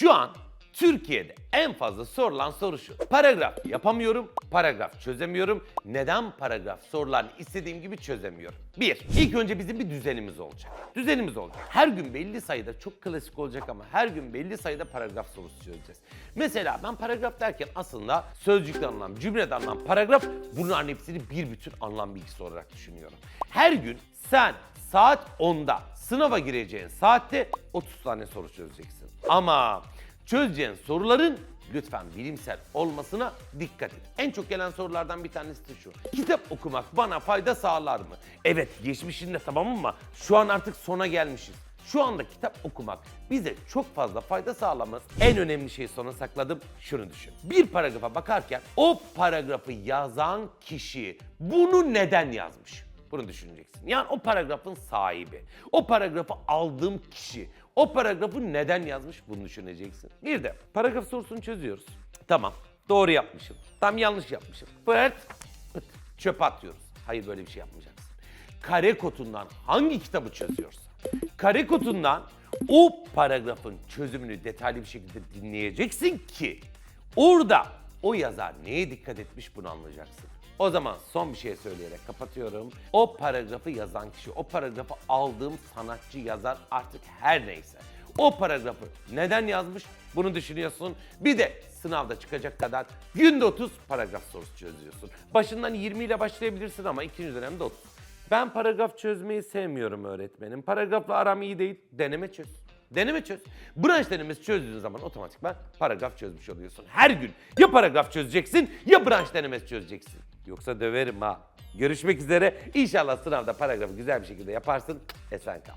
Şu an Türkiye'de en fazla sorulan soru şu. Paragraf yapamıyorum, paragraf çözemiyorum. Neden paragraf sorularını istediğim gibi çözemiyorum? Bir, ilk önce bizim bir düzenimiz olacak. Düzenimiz olacak. Her gün belli sayıda, çok klasik olacak ama her gün belli sayıda paragraf sorusu çözeceğiz. Mesela ben paragraf derken aslında sözcükten anlam, cümleden anlam, paragraf bunların hepsini bir bütün anlam bilgisi olarak düşünüyorum. Her gün sen saat 10'da sınava gireceğin saatte 30 tane soru çözeceksin. Ama çözeceğin soruların lütfen bilimsel olmasına dikkat et. En çok gelen sorulardan bir tanesi de şu. Kitap okumak bana fayda sağlar mı? Evet geçmişinde tamam ama şu an artık sona gelmişiz. Şu anda kitap okumak bize çok fazla fayda sağlamaz. En önemli şeyi sona sakladım. Şunu düşün. Bir paragrafa bakarken o paragrafı yazan kişi bunu neden yazmış? Bunu düşüneceksin. Yani o paragrafın sahibi, o paragrafı aldığım kişi, o paragrafı neden yazmış bunu düşüneceksin. Bir de paragraf sorusunu çözüyoruz. Tamam, doğru yapmışım. Tam yanlış yapmışım. Pırt, pıt, çöpe atıyoruz. Hayır böyle bir şey yapmayacaksın. Kare kotundan hangi kitabı çözüyorsan, kare kotundan o paragrafın çözümünü detaylı bir şekilde dinleyeceksin ki orada o yazar neye dikkat etmiş bunu anlayacaksın. O zaman son bir şey söyleyerek kapatıyorum. O paragrafı yazan kişi, o paragrafı aldığım sanatçı yazar artık her neyse. O paragrafı neden yazmış bunu düşünüyorsun. Bir de sınavda çıkacak kadar günde 30 paragraf sorusu çözüyorsun. Başından 20 ile başlayabilirsin ama ikinci dönemde 30. Ben paragraf çözmeyi sevmiyorum öğretmenim. Paragrafla aram iyi değil. Deneme çöz. Deneme çöz. Branş denemesi çözdüğün zaman otomatikman paragraf çözmüş oluyorsun. Her gün ya paragraf çözeceksin ya branş denemesi çözeceksin. Yoksa döverim ha. Görüşmek üzere. İnşallah sınavda paragrafı güzel bir şekilde yaparsın. Esen kal.